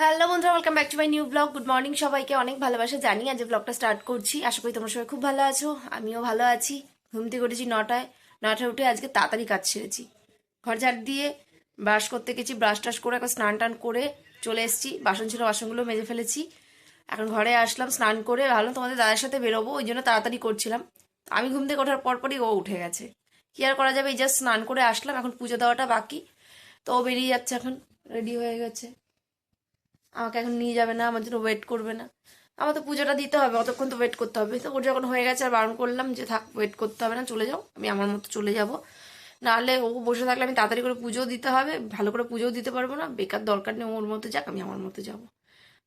Hello বন্ধুরা welcome back to my new blog good morning সবাইকে, অনেক ভালোবাসা জানি আজ ব্লগটা স্টার্ট করছি। আশা করি তোমরা সবাই খুব ভালো আছো, আমিও ভালো আছি। ঘুম থেকে উঠেছি নটায় নটায় উঠে আজকে তাড়াতাড়ি কাজ সেরেছি। ঘর ঝাড় দিয়ে ব্রাশ করতে গেছি ব্রাশ টাশ করে এখন স্নান টান করে চলে এসেছি। বাসন ছিল, বাসনগুলো মেজে ফেলেছি। এখন ঘরে আসলাম, স্নান করে ভাবলাম তোমাদের দাদার সাথে বেরোবো, ওই জন্য তাড়াতাড়ি করছিলাম। আমি ঘুম থেকে ওঠার পরপরই ও উঠে গেছে। কি আর করা যাবে, এই জাস্ট স্নান করে আসলাম, এখন পুজো দেওয়াটা বাকি। তো ও বেরিয়ে যাচ্ছে এখন রেডি হয়ে গেছে। আমাকে এখন নিয়ে যাবে না, আমার জন্য ওয়েট করবে না। আমার তো পুজোটা দিতে হবে, অতক্ষণ তো ওয়েট করতে হবে। তো ওর যখন হয়ে গেছে আর বারণ করলাম যে থাক ওয়েট করতে হবে না, চলে যাও, আমি আমার মতো চলে যাব। নাহলে ও বসে থাকলে আমি তাড়াতাড়ি করে পুজোও দিতে হবে, ভালো করে পুজোও দিতে পারব না, বেকার দরকার নেই ওর মতো, যাক আমি আমার মতো যাব।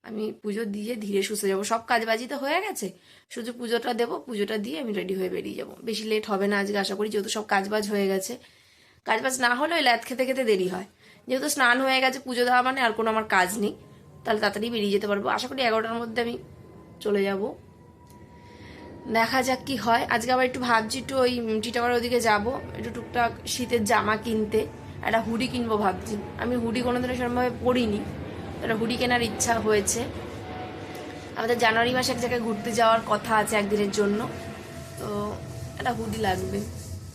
আমি পুজো দিয়ে ধীরে সুস্থে যাব। সব কাজ বাজি তো হয়ে গেছে, শুধু পুজোটা দেবো, পুজোটা দিয়ে আমি রেডি হয়ে বেরিয়ে যাব। বেশি লেট হবে না আজকে, আশা করি, যেহেতু সব কাজ বাজ হয়ে গেছে। কাজ বাজ না হলে ওই ল্যাদ খেতে খেতে দেরি হয়। যেহেতু স্নান হয়ে গেছে, পুজো দেওয়া মানে আর কোনো আমার কাজ নেই। তাহলে তাড়াতাড়ি বেরিয়ে যেতে পারব। আশা করি এগারোটার মধ্যে আমি চলে যাব। দেখা যাক কি হয়। আজকে আবার একটু ভাবছি একটু ওই টিটাগড়ের ওদিকে যাব। একটু টুকটাক শীতের জামা কিনতে। একটা হুডি কিনবো ভাবছি। আমি হুডি কোনোদিনও সেরকমভাবে পরিনি। একটা হুডি কেনার ইচ্ছা হয়েছে। আমাদের জানুয়ারি মাসে এক জায়গায় ঘুরতে যাওয়ার কথা আছে একদিনের জন্য। তো একটা হুডি লাগবে।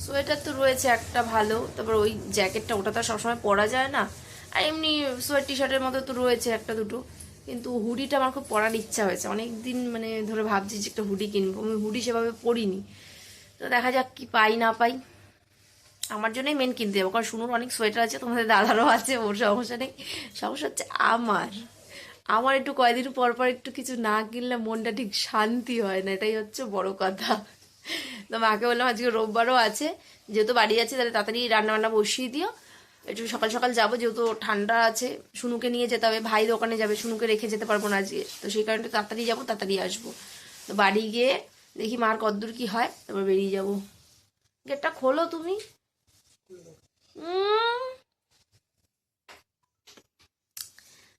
সোয়েটার তো রয়েছে একটা ভালো। তারপর ওই জ্যাকেটটা, ওটা তো সবসময় পরা যায় না। আর এমনি সোয়েট টি শার্টের মতো তো রয়েছে একটা দুটো। কিন্তু হুডিটা আমার খুব পরার ইচ্ছা হয়েছে। অনেক দিন মানে ধরে ভাবছি যে একটা হুডি কিনবো। আমি হুডি সেভাবে পরিনি। তো দেখা যাক কি পাই না পাই। আমার জন্যই মেন কিনতে যাব। কারণ শুনুন অনেক সোয়েটার আছে, তোমাদের দাদারও আছে, ওর সমস্যা নেই। সমস্যা হচ্ছে আমার। আমার একটু কয়দিন পর পর একটু কিছু না কিনলে মনটা ঠিক শান্তি হয় না। এটাই হচ্ছে বড় কথা। তো মাকে বললাম, আজকে রোববারও আছে। যেহেতু বাড়ি আছে তাহলে তাড়াতাড়ি রান্না বান্না বসিয়ে দিও। একটু সকাল সকাল যাব, যেহেতু ঠান্ডা আছে। শুনুকে নিয়ে যেতে হবে, ভাই দোকানে যাবে শুনুকে রেখে যেতে পারব না আজকে। তো সেই কারণে তাড়াতাড়ি যাব, তাড়াতাড়ি আসব। তো বাড়ি গিয়ে দেখি মার কদ্দূর কি হয়, তারপর বেরিয়ে যাব। গেটটা খোলো তুমি।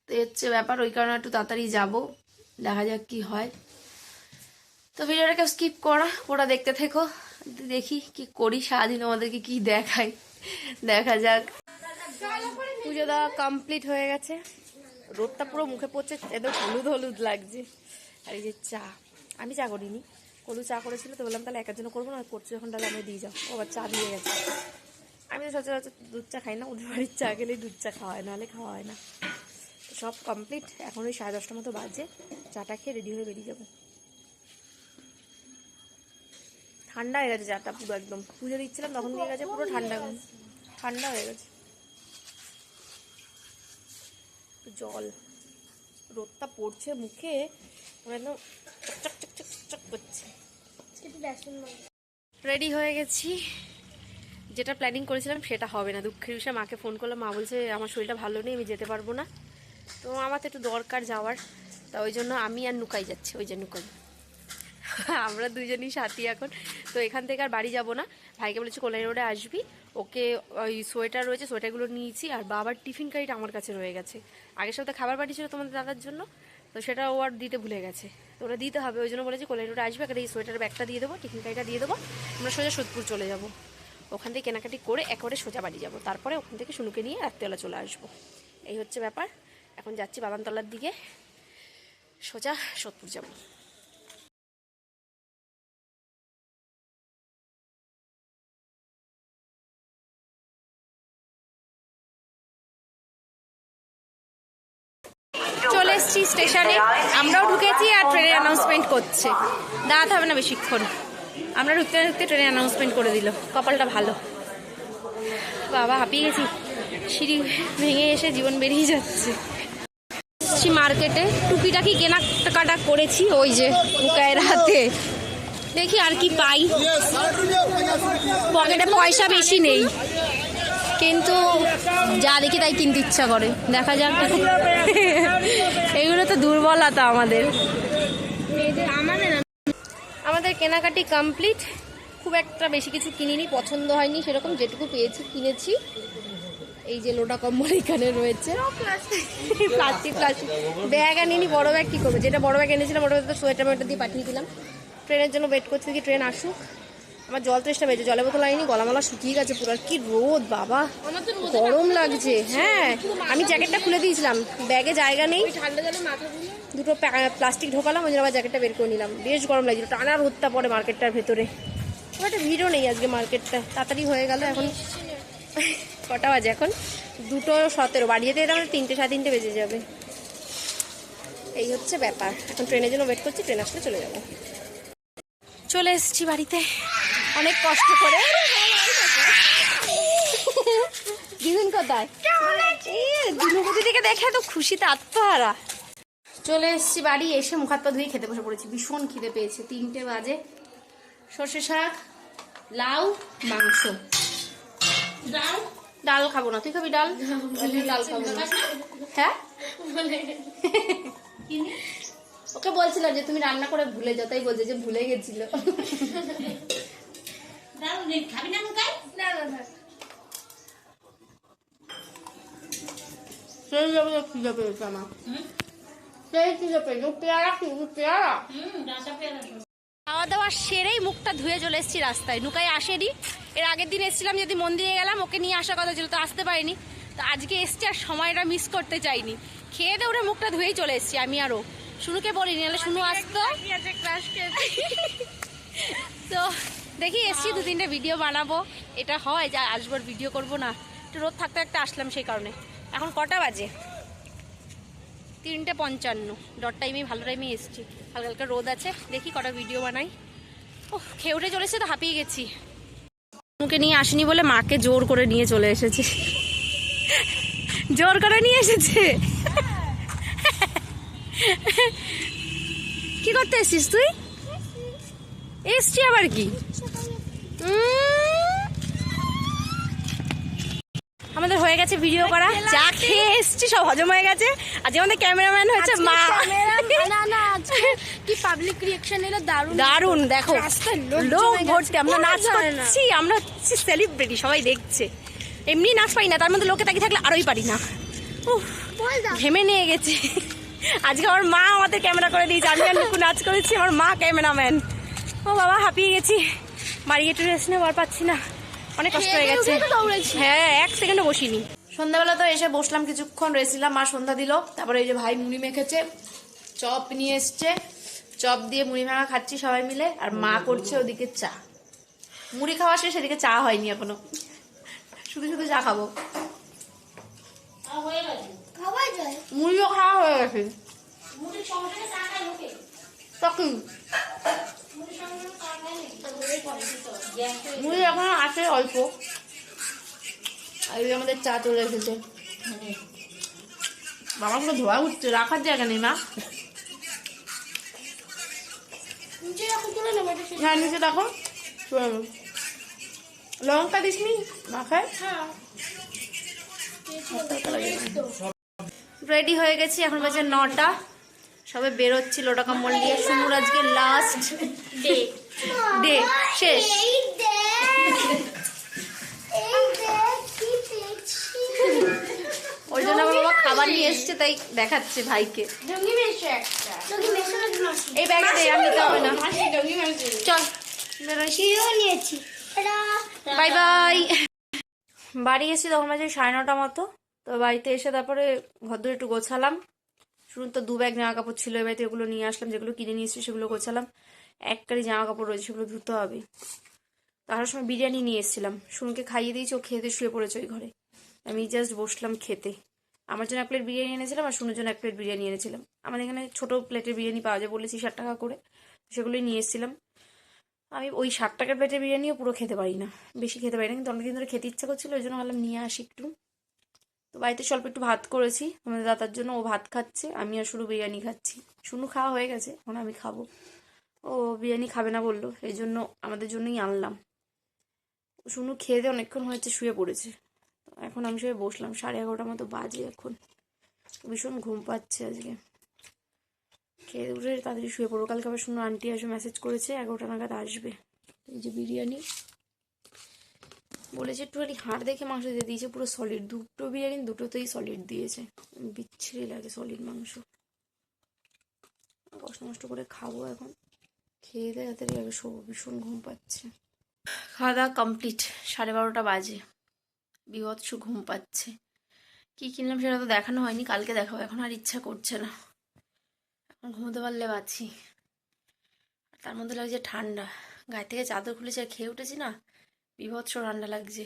তো হচ্ছে ব্যাপার, ওই কারণে একটু তাড়াতাড়ি যাব, দেখা যাক কি হয়। তো ভিডিওটাকে স্কিপ করা ওরা দেখতে থেকো, দেখি কি করি, সারাদিন আমাদেরকে কি দেখায়। দেখা যাক। পুজো দেওয়া কমপ্লিট হয়ে গেছে। রোদটা পুরো মুখে পড়ছে, একদম হলুদ হলুদ লাগছে। আর এই যে চা, আমি চা করিনি। কলু চা করেছিল, তো বললাম তাহলে একার জন্য করব না করছ যখন তাহলে আমি দিয়ে যাও। ও আবার চা দিয়ে গেছে। আমি তো সচরাচর দুধ চা খাই না, ওদের বাড়ির চা গেলেই দুধ চা খাওয়া হয়, নাহলে খাওয়া হয় না। সব কমপ্লিট এখন ওই সাড়ে দশটার মতো বাজে। চাটা খেয়ে রেডি হয়ে বেরিয়ে যাব। ঠান্ডা হয়ে গেছে চাটা পুরো একদম। পুজো দিচ্ছিলাম, তখন দিয়ে গেছে পুরো ঠান্ডা। ঠান্ডা হয়ে গেছে। জল। রোদটা পড়ছে মুখে চকচক করছে। রেডি হয়ে গেছি। যেটা প্ল্যানিং করেছিলাম সেটা হবে না। দুঃখের বিষয়ে মাকে ফোন করলাম মা বলছে আমার শরীরটা ভালো নেই আমি যেতে পারব না। তো আমার তো একটু দরকার যাওয়ার। তা ওই জন্য আমি আর নুকাই যাচ্ছি ওই যে নুকাই। আমরা দুজনই সাথী এখন। তো এখান থেকে আর বাড়ি যাব না। ভাইকে বলেছি কলাই রোডে আসবি। ওকে ওই সোয়েটার রয়েছে, সোয়েটারগুলো নিয়েছি। আর বাবার টিফিন কারিটা আমার কাছে রয়ে গেছে। আগের সপ্তাহে খাবার পাঠিয়েছিল তোমাদের দাদার জন্য। তো সেটা ও আর দিতে ভুলে গেছে। তো ওরা দিতে হবে, ওই জন্য বলেছি কলাই রোডে আসবে। একটা এই সোয়েটার ব্যাগটা দিয়ে দেবো, টিফিন কারিটা দিয়ে দেবো। আমরা সোজা সোদপুর চলে যাব। ওখান থেকে কেনাকাটি করে একেবারে সোজা বাড়ি যাব। তারপরে ওখান থেকে শুনুকে নিয়ে রাত্রিবেলা চলে আসব। এই হচ্ছে ব্যাপার। এখন যাচ্ছি বাগানতলার দিকে। সোজা সোদপুর যাব। চলে এসেছি স্টেশনে। আমরাও ঢুকেছি আর ট্রেনের অ্যানাউন্সমেন্ট করছে। দাঁড়াতে হবে না বেশিক্ষণ। আমরা ঢুকতে ঢুকতে ট্রেনের অ্যানাউন্সমেন্ট করে দিল। কপালটা ভালো। বাবা, হাঁপিয়ে গেছি। সিঁড়ি ভেঙে এসে জীবন বেরিয়ে যাচ্ছে। এসেছি মার্কেটে। টুকিটাকি কেনাকাটা করেছি? ওই যে উকায়ের হাতে। দেখি আর কি পাই। পকেটে পয়সা বেশি নেই। কিন্তু যা দেখি তাই কিনতে ইচ্ছা করে। দেখা যাক। এগুলো তো দুর্বলতা আমাদের। আমাদের কেনাকাটি কমপ্লিট খুব একটা বেশি কিছু কিনিনি, পছন্দ হয়নি, সেরকম যেটুকু পেয়েছি, কিনেছি। এই যে লোটা কম্বল এখানে রয়েছে। প্লাস্টিক প্লাস্টিক ব্যাগ আনিনি বড় ব্যাগ কী করব? যেটা বড় ব্যাগ এনেছিলাম বড় ব্যাগ তো সোয়েটার মোয়েটার দিয়ে পাঠিয়ে দিলাম। ট্রেনের জন্য ওয়েট করছি, দেখি ট্রেন আসুক। আমার জল তেষ্টা পেয়েছে জলের বোতল আইনি গলামালা শুকিয়ে গেছে পুরো আর কি রোদ বাবা। গরম লাগছে। হ্যাঁ আমি জ্যাকেটটা খুলে দিয়েছিলাম। ব্যাগে জায়গা নেই। দুটো প্লাস্টিক ঢোকালাম ওই জন্য আবার জ্যাকেটটা বের করে নিলাম। বেশ গরম লাগছিল টানা রোদটা পড়ে মার্কেটটার ভেতরে। একটা ভিড়ও নেই আজকে মার্কেটটা। তাড়াতাড়ি হয়ে গেল এখন। কটা বাজে এখন? দুটো সতেরো। বাড়ি যেতে যেতে আমাদের তিনটে সাড়ে তিনটে বেজে যাবে। এই হচ্ছে ব্যাপার। এখন ট্রেনের জন্য ওয়েট করছি ট্রেন আসলে চলে যাব। চলে এসেছি বাড়িতে। অনেক কষ্ট করে। দিদুন কোথায়? থেকে দেখে তো খুশিতে আত্মহারা। চলে এসেছি বাড়ি এসে মুখ হাত পা ধুয়ে খেতে বসে পড়েছি। ভীষণ খিদে পেয়েছে। তিনটে বাজে। সর্ষে শাক লাউ মাংস। ডাল? ডাল খাব না। তুই খাবি ডাল? ডাল খাব না। হ্যাঁ? ওকে বলছিলাম যে তুমি রান্না করে ভুলে যাও। তাই বলছে যে ভুলে গেছিল। খাবি না মুখাই না না না। সেই যাবে খিদে পেয়েছে আমার। সেই খিদে পেয়েছে পেয়ারা কি পেয়ারা? হুম ডালটা পেয়ারা খাওয়া দাওয়া সেরেই মুখটা ধুয়ে চলে এসেছি রাস্তায়। নুকাই আসেনি। এর আগের দিন এসেছিলাম যদি মন্দিরে গেলাম ওকে নিয়ে আসার কথা ছিল তো আসতে পারিনি। তো আজকে এসছি আর সময়টা মিস করতে চাইনি। খেয়ে ওরে মুখটা ধুয়েই চলে এসেছি আমি আরও শুনুকে বলিনি নাহলে শুনু আসতো। তো দেখি এসছি দু তিনটে ভিডিও বানাবো। এটা হয় যা আসবার ভিডিও করব না। একটু রোদ থাকতে থাকতে আসলাম সেই কারণে। এখন কটা বাজে? তিনটে পঞ্চান্ন। ডট টাইমে ভালো টাইমে এসছি। হালকা হালকা রোদ আছে, দেখি কটা ভিডিও বানাই। ও খেয়ে উঠে চলেছে, তো হাঁপিয়ে গেছি। মুখে নিয়ে আসিনি বলে মাকে জোর করে নিয়ে চলে এসেছে। জোর করে নিয়ে এসেছে? কি করতে এসছিস তুই? এসছি আবার কি? আমাদের হয়ে গেছে ভিডিও করা। যা খেয়ে এসছি সব হজম হয়ে গেছে। আজ আমাদের ক্যামেরাম্যান হয়েছে মা। না না কি পাবলিক রিঅ্যাকশন এলো? দারুণ। দারুণ দেখো। লোক ভর্তি আমরা নাচ করছি আমরা হচ্ছে সেলিব্রিটি সবাই দেখছে। এমনি নাচ পারি না তার মধ্যে লোকে তাকিয়ে থাকলে আরোই পারি না। ঘেমে নিয়ে গেছে। আজকে আমার মা আমাদের ক্যামেরা করে দিয়েছে আমি আর নাচ করেছি আমার মা ক্যামেরাম্যান ও বাবা হাঁপিয়ে গেছি। বাড়ি একটু রেস্ট নেওয়ার পাচ্ছি না। অনেক কষ্ট হয়ে গেছে। হ্যাঁ এক সেকেন্ডও বসিনি। সন্ধ্যাবেলা তো এসে বসলাম কিছুক্ষণ রেস্ট নিলাম মা সন্ধ্যা দিল। তারপরে এই যে ভাই মুড়ি মেখেছে চপ নিয়ে এসছে। চপ দিয়ে মুড়ি ভাঙা খাচ্ছি সবাই মিলে আর মা করছে ওদিকে চা। মুড়ি খাওয়া শেষ এদিকে চা হয়নি এখনও। শুধু শুধু চা খাব। হয়ে গেছে খাওয়া যায়। মুড়িও খাওয়া হয়ে গেছে। তখন মুটির সঙ্গে সঙ্গে চা খাই নাকি তা বলেই পরে দিতে হবে। গ্যাস হয়ে মুড়ি এখনও আছে অল্প। আর আমাদের চা চলে এসেছে। বাবা পুরো ধোয়া উঠছে, রাখার জায়গা নেই, মা। হ্যাঁ নিচে দেখো। লঙ্কা দিসনি? মাখায় রেডি হয়ে গেছি, এখন বাজে নটা। সবে বেরোচ্ছি লোটা কম্বল নিয়ে। শুনুর আজকে লাস্ট ডে ডে শেষ ওই জন্য আমার বাবা খাবার নিয়ে এসছে তাই দেখাচ্ছে ভাইকে এই ব্যাগে দে আমি নিতে হবে না চল নিয়েছি বাই বাই বাড়ি এসেছি তখন বাজে সাড়ে নটা মতো। তো বাড়িতে এসে তারপরে ঘর একটু গোছালাম। শুনুন তো দু ব্যাগ জামা কাপড় ছিল, এবার ওগুলো নিয়ে আসলাম, যেগুলো কিনে নিয়ে এসেছি সেগুলো গোছালাম। এক কারি জামা কাপড় রয়েছে, সেগুলো ধুতে হবে। তার সময় বিরিয়ানি নিয়ে এসেছিলাম। শুনুকে খাইয়ে দিয়েছি, ও খেতে শুয়ে পড়েছে ওই ঘরে। আমি জাস্ট বসলাম খেতে। আমার জন্য এক প্লেট বিরিয়ানি এনেছিলাম আর শুনুর জন্য এক প্লেট বিরিয়ানি এনেছিলাম। আমাদের এখানে ছোট প্লেটের বিরিয়ানি পাওয়া যায়, বলেছি ষাট টাকা করে। সেগুলোই নিয়ে এসেছিলাম। আমি ওই ষাট টাকার প্লেটের বিরিয়ানিও পুরো খেতে পারি না। বেশি খেতে পারি না, কিন্তু অনেকদিন ধরে খেতে ইচ্ছা করছিল, ওই জন্য ভাবলাম নিয়ে আসি একটু। তো বাড়িতে স্বল্প একটু ভাত করেছি। আমাদের দাদার জন্য ও ভাত খাচ্ছে আমি আর শুধু বিরিয়ানি খাচ্ছি। শুনু খাওয়া হয়ে গেছে, এখন আমি খাব। ও বিরিয়ানি খাবে না বলল, এই জন্য আমাদের জন্যই আনলাম। শুনু খেয়ে দিয়ে অনেকক্ষণ হয়েছে শুয়ে পড়েছে। এখন আমি শুয়ে বসলাম, সাড়ে এগারোটার মতো বাজে এখন। ভীষণ ঘুম পাচ্ছে আজকে। খেয়ে উঠে তাড়াতাড়ি শুয়ে পড়ব। কালকে আবার শুনো আন্টি আসবে মেসেজ করেছে, এগারোটা নাগাদ আসবে। এই যে বিরিয়ানি বলেছে, একটুখানি হাড় দেখে মাংস দিয়ে দিয়েছে, পুরো সলিড দুটো বিরিয়ানি দুটোতেই সলিড দিয়েছে। বিচ্ছিরি লাগে সলিড মাংস। কষ্ট মষ্ট করে খাব এখন। খেয়ে দিয়ে তাড়াতাড়ি আগে শোবো ভীষণ ঘুম পাচ্ছে। খাওয়া দাওয়া কমপ্লিট সাড়ে বারোটা বাজে। বিভৎস ঘুম পাচ্ছে। কী কিনলাম সেটা তো দেখানো হয়নি, কালকে দেখাবো। এখন আর ইচ্ছা করছে না। এখন ঘুমোতে পারলে বাঁচি। তার মধ্যে লাগছে ঠান্ডা। গায়ে থেকে চাদর খুলেছে আর খেয়ে উঠেছি না। বিভৎস ঠান্ডা লাগছে।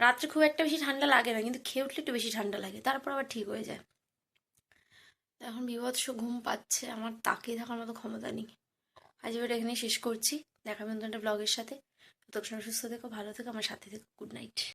রাত্রে খুব একটা বেশি ঠান্ডা লাগে না, কিন্তু খেয়ে উঠলে একটু বেশি ঠান্ডা লাগে, তারপর আবার ঠিক হয়ে যায়। এখন বিভৎস ঘুম পাচ্ছে আমার তাকিয়ে থাকার মতো ক্ষমতা নেই। আজ এবার এখানে শেষ করছি। দেখা নতুন একটা ব্লগের সাথে। ততক্ষণ সুস্থ থেকো, ভালো থেকো, আমার সাথে থেকো। Good night